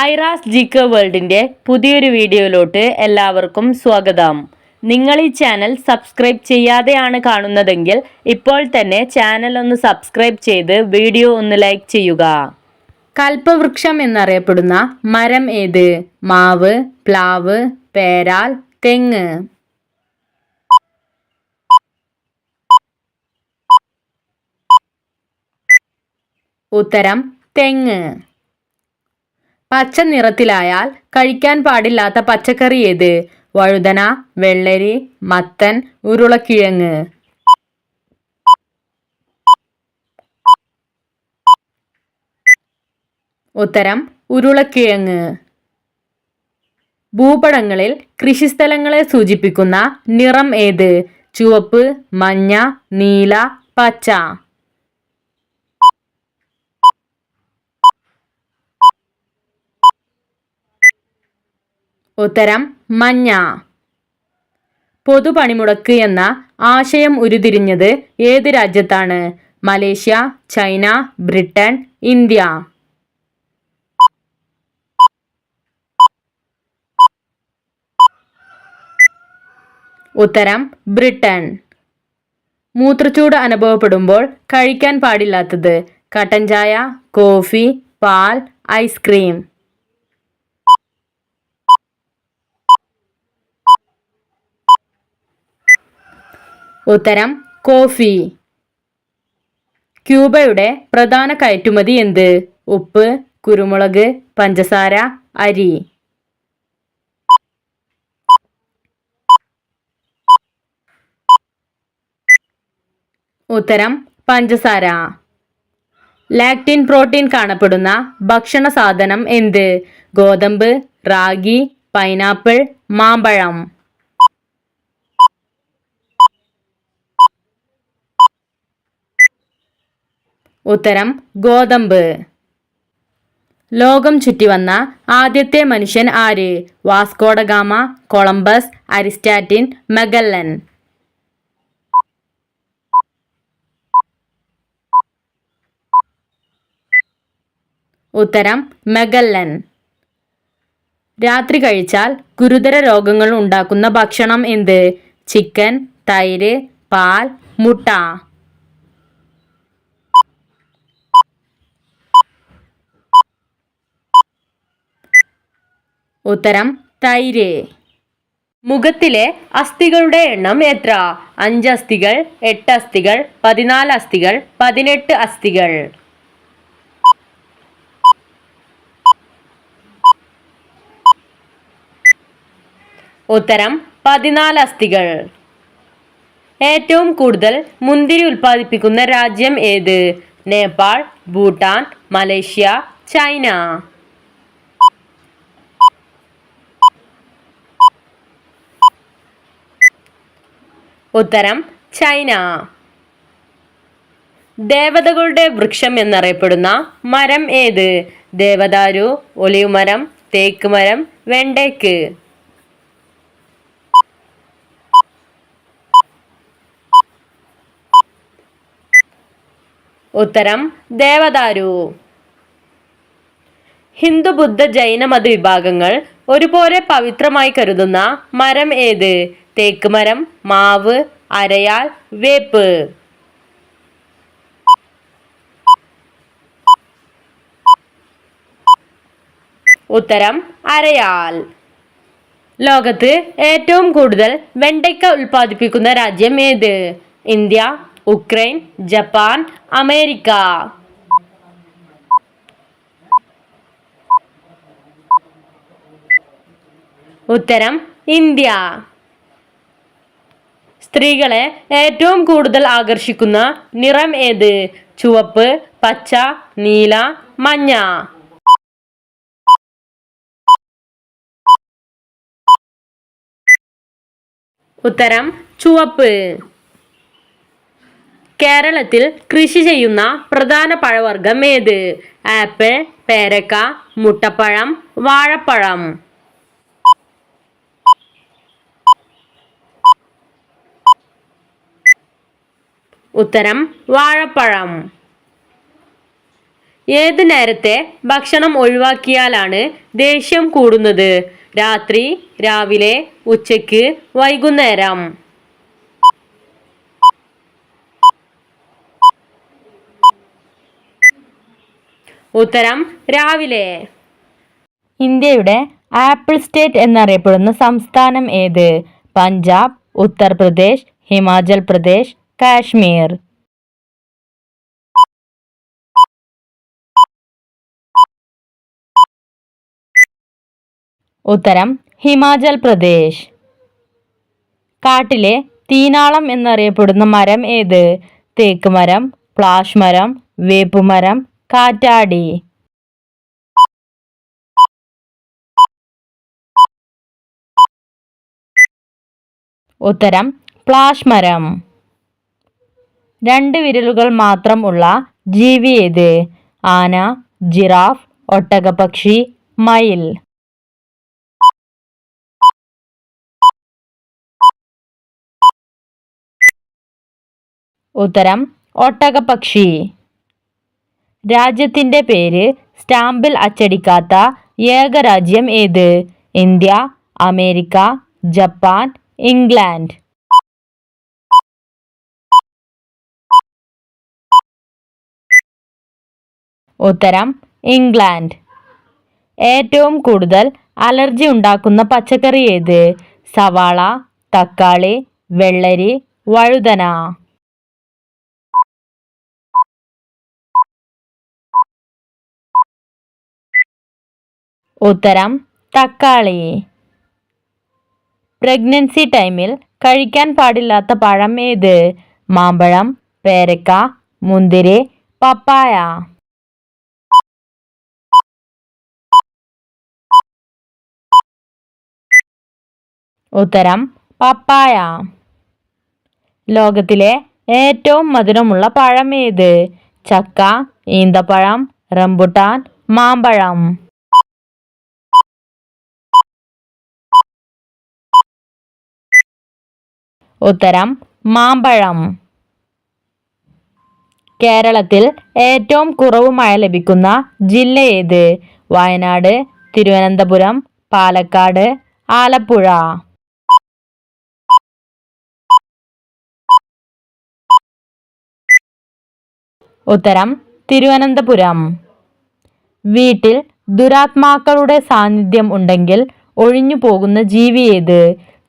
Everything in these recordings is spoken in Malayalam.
ഐറാസ് ജിക്ക വേൾഡിന്റെ പുതിയൊരു വീഡിയോയിലോട്ട് എല്ലാവർക്കും സ്വാഗതം. നിങ്ങൾ ഈ ചാനൽ സബ്സ്ക്രൈബ് ചെയ്യാതെയാണ് കാണുന്നതെങ്കിൽ ഇപ്പോൾ തന്നെ ചാനൽ ഒന്ന് സബ്സ്ക്രൈബ് ചെയ്ത് വീഡിയോ ഒന്ന് ലൈക്ക് ചെയ്യുക. കൽപ്പവൃക്ഷം എന്നറിയപ്പെടുന്ന മരം ഏത്? മാവ് പ്ലാവ് പേരാൽ തെങ്ങ്. ഉത്തരം തെങ്ങ്. പച്ച നിറത്തിലായാൽ കഴിക്കാൻ പാടില്ലാത്ത പച്ചക്കറി ഏത്? വഴുതന വെള്ളരി മത്തൻ ഉരുളക്കിഴങ്ങ്. ഉത്തരം ഉരുളക്കിഴങ്ങ്. ഭൂപടങ്ങളിൽ കൃഷിസ്ഥലങ്ങളെ സൂചിപ്പിക്കുന്ന നിറം ഏത്? ചുവപ്പ് മഞ്ഞ നീല പച്ച. ഉത്തരം മഞ്ഞ. പൊതുപണിമുടക്ക് എന്ന ആശയം ഉരുതിരിഞ്ഞത് ഏത് രാജ്യത്താണ്? Malaysia China Britain India. ഉത്തരം ബ്രിട്ടൻ. മൂത്രച്ചൂട് അനുഭവപ്പെടുമ്പോൾ കഴിക്കാൻ പാടില്ലാത്തത് കട്ടൻ ചായ കോഫി പാൽ ഐസ്ക്രീം. ഉത്തരം കോഫി. ക്യൂബയുടെ പ്രധാന കയറ്റുമതി എന്ത്? ഉപ്പ് കുരുമുളക് പഞ്ചസാര അരി. ഉത്തരം പഞ്ചസാര. ലാക്ടിൻ പ്രോട്ടീൻ കാണപ്പെടുന്ന ഭക്ഷണ സാധനം എന്ത്? ഗോതമ്പ് റാഗി പൈനാപ്പിൾ മാമ്പഴം. ഉത്തരം ഗോതമ്പ്. ലോകം ചുറ്റി വന്ന ആദ്യത്തെ മനുഷ്യൻ ആര്? വാസ്കോഡഗാമ കൊളംബസ് അരിസ്റ്റാറ്റിൻ മെഗല്ലൻ. ഉത്തരം മെഗല്ലൻ. രാത്രി കഴിച്ചാൽ ഗുരുതര രോഗങ്ങൾ ഉണ്ടാക്കുന്ന ഭക്ഷണം എന്ത്? ചിക്കൻ തൈര് പാൽ മുട്ട. ഉത്തരം തൈര്. മുഖത്തിലെ അസ്ഥികളുടെ എണ്ണം എത്ര? അഞ്ച് അസ്ഥികൾ എട്ട് അസ്ഥികൾ പതിനാല് അസ്ഥികൾ പതിനെട്ട് അസ്ഥികൾ. ഉത്തരം പതിനാല് അസ്ഥികൾ. ഏറ്റവും കൂടുതൽ മുന്തിരി ഉൽപ്പാദിപ്പിക്കുന്ന രാജ്യം ഏത്? Nepal Bhutan Malaysia China. ഉത്തരം ചൈന. ദേവതകളുടെ വൃക്ഷം എന്നറിയപ്പെടുന്ന മരം ഏത്? ദേവദാരു ഒലിവ് മരം തേക്ക് മരം വെണ്ടേക്ക് ഉത്തരം ദേവദാരു. ഹിന്ദു ബുദ്ധ ജൈന മത വിഭാഗങ്ങൾ ഒരുപോലെ പവിത്രമായി കരുതുന്ന മരം ഏത്? തേക്ക് മരം മാവ് അരയാൽ വേപ്പ്. ഉത്തരം അരയാൽ. ലോകത്ത് ഏറ്റവും കൂടുതൽ വെണ്ടയ്ക്ക ഉൽപ്പാദിപ്പിക്കുന്ന രാജ്യം ഏത്? India Ukraine Japan America. ഉത്തരം ഇന്ത്യ. സ്ത്രീകളെ ഏറ്റവും കൂടുതൽ ആകർഷിക്കുന്ന നിറം ഏത്? ചുവപ്പ് പച്ച നീല മഞ്ഞ. ഉത്തരം ചുവപ്പ്. കേരളത്തിൽ കൃഷി ചെയ്യുന്ന പ്രധാന പഴവർഗം ഏത്? ആപ്പിൾ പേരക്ക മുട്ടപ്പഴം വാഴപ്പഴം. ഉത്തരം വാഴപ്പഴം. ഏത് നേരത്തെ ഭക്ഷണം ഒഴിവാക്കിയാലാണ് ദേഷ്യം കൂടുന്നത്? രാത്രി രാവിലെ ഉച്ചയ്ക്ക് വൈകുന്നേരം. ഉത്തരം രാവിലെ. ഇന്ത്യയുടെ ആപ്പിൾ സ്റ്റേറ്റ് എന്നറിയപ്പെടുന്ന സംസ്ഥാനം ഏത്? പഞ്ചാബ് ഉത്തർപ്രദേശ് ഹിമാചൽ പ്രദേശ് കാശ്മീർ. ഉത്തരം ഹിമാചൽ പ്രദേശ്. കാട്ടിലെ തീനാളം എന്നറിയപ്പെടുന്ന മരം ഏത്? തേക്ക് മരം പ്ലാഷ് മരം വേപ്പുമരം കാറ്റാടി. ഉത്തരം പ്ലാഷ് മരം. രണ്ട് വിരലുകൾ മാത്രം ഉള്ള ജീവി ഏത്? ആന ജിറാഫ് ഒട്ടകപക്ഷി മയിൽ. ഉത്തരം ഒട്ടകപക്ഷി രാജ്യത്തിന്റെ പേര് സ്റ്റാമ്പിൽ അച്ചടിക്കാത്ത ഏക രാജ്യം ഏത്? India America Japan England. ഉത്തരം ഇംഗ്ലണ്ട്. ഏറ്റവും കൂടുതൽ അലർജി ഉണ്ടാക്കുന്ന പച്ചക്കറി ഏത്? സവാള തക്കാളി വെള്ളരി വഴുതന. ഉത്തരം തക്കാളി. പ്രഗ്നൻസി ടൈമിൽ കഴിക്കാൻ പാടില്ലാത്ത പഴം ഏത്? മാമ്പഴം പേരക്ക മുന്തിരി പപ്പായ. ഉത്തരം പപ്പായ. ലോകത്തിലെ ഏറ്റവും മധുരമുള്ള പഴം ഏത് ചക്ക ഈന്തപ്പഴം റംബുട്ടാൻ മാമ്പഴം. ഉത്തരം മാമ്പഴം. കേരളത്തിൽ ഏറ്റവും കുറവ് മഴ ലഭിക്കുന്ന ജില്ല ഏത്? വയനാട് തിരുവനന്തപുരം പാലക്കാട് ആലപ്പുഴ. ഉത്തരം തിരുവനന്തപുരം. വീട്ടിൽ ദുരാത്മാക്കളുടെ സാന്നിധ്യം ഉണ്ടെങ്കിൽ ഒഴിഞ്ഞു പോകുന്ന ജീവി ഏത്?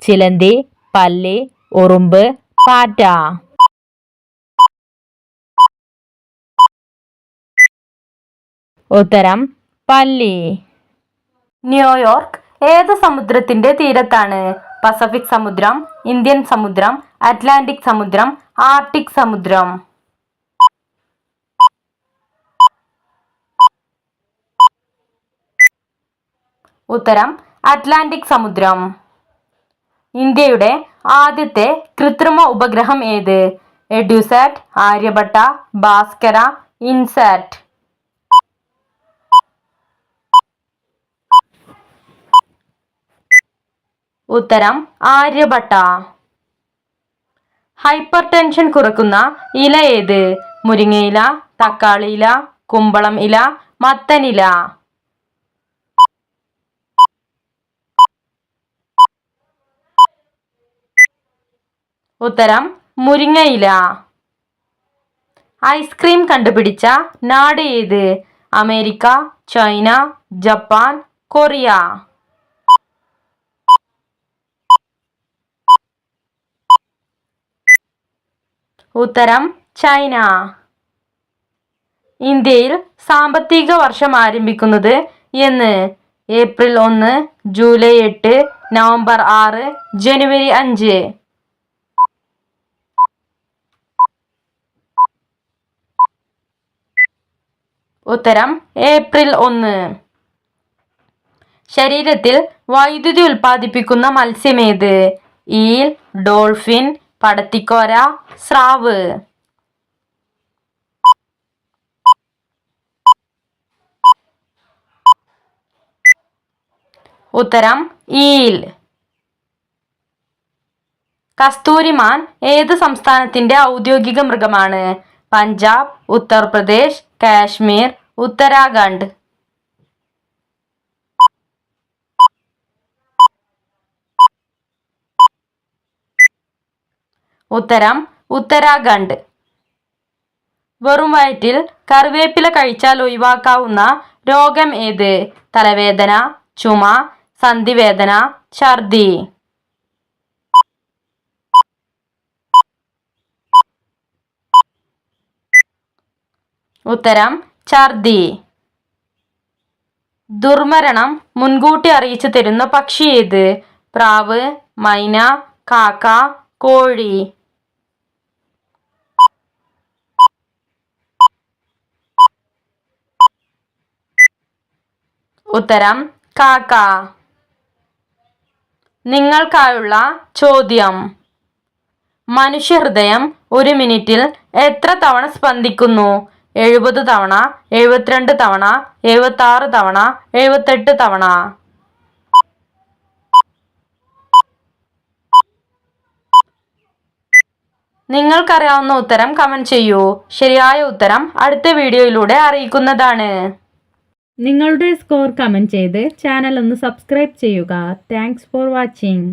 ചിലന്തി പല്ലി ഉറുമ്പ് പാറ്റ. ഉത്തരം പല്ലി. ന്യൂയോർക്ക് ഏത് സമുദ്രത്തിന്റെ തീരത്താണ്? പസഫിക് സമുദ്രം ഇന്ത്യൻ സമുദ്രം അറ്റ്ലാന്റിക് സമുദ്രം ആർട്ടിക് സമുദ്രം. ഉത്തരം അറ്റ്ലാന്റിക് സമുദ്രം. ഇന്ത്യയുടെ ആദ്യത്തെ കൃത്രിമ ഉപഗ്രഹം ഏത്? എഡ്യൂസാറ്റ് ആര്യഭട്ട ഭാസ്കര ഇൻസാറ്റ് ഉത്തരം ആര്യഭട്ട. ഹൈപ്പർ ടെൻഷൻ കുറക്കുന്ന ഇല ഏത്? മുരിങ്ങയില തക്കാളിയില കുമ്പളം ഇല മത്തനില. ഉത്തരം മുരിങ്ങയില. ഐസ്ക്രീം കണ്ടുപിടിച്ച നാട് ഏത്? America China Japan Korea. ഉത്തരം ചൈന. ഇന്ത്യയിൽ സാമ്പത്തിക വർഷം ആരംഭിക്കുന്നത് എന്ന്? ഏപ്രിൽ ഒന്ന് ജൂലൈ എട്ട് നവംബർ ആറ് ജനുവരി അഞ്ച്. ഉത്തരം ഏപ്രിൽ ഒന്ന്. ശരീരത്തിൽ വൈദ്യുതി ഉൽപ്പാദിപ്പിക്കുന്ന മത്സ്യമേത്? ഈൽ ഡോൾഫിൻ പടത്തിക്കോര സ്രാവ്. ഉത്തരം ഈൽ. കസ്തൂരിമാൻ ഏത് സംസ്ഥാനത്തിന്റെ ഔദ്യോഗിക മൃഗമാണ്? പഞ്ചാബ് ഉത്തർപ്രദേശ് കാശ്മീർ ഉത്തരാഖണ്ഡ്. ഉത്തരം ഉത്തരാഖണ്ഡ്. വെറും വയറ്റിൽ കറിവേപ്പില കഴിച്ചാൽ ഒഴിവാക്കാവുന്ന രോഗം ഏത്? തലവേദന ചുമ സന്ധിവേദന ഛർദി. ഉത്തരം ഛർദി. ദുർമരണം മുൻകൂട്ടി അറിയിച്ചു തരുന്ന പക്ഷി ഏത്? പ്രാവ് മൈന കാക്ക കോഴി. ഉത്തരം കാക്ക. നിങ്ങൾക്കായുള്ള ചോദ്യം. മനുഷ്യ ഹൃദയം ഒരു മിനിറ്റിൽ എത്ര തവണ സ്പന്ദിക്കുന്നു? എഴുപത് തവണ എഴുപത്തിരണ്ട് തവണ എഴുപത്തി ആറ് തവണ എഴുപത്തെട്ട് തവണ. നിങ്ങൾക്കറിയാവുന്ന ഉത്തരം കമന്റ് ചെയ്യൂ. ശരിയായ ഉത്തരം അടുത്ത വീഡിയോയിലൂടെ അറിയിക്കുന്നതാണ്. നിങ്ങളുടെ സ്കോർ കമന്റ് ചെയ്ത് ചാനൽ ഒന്ന് സബ്സ്ക്രൈബ് ചെയ്യുക. Thanks for watching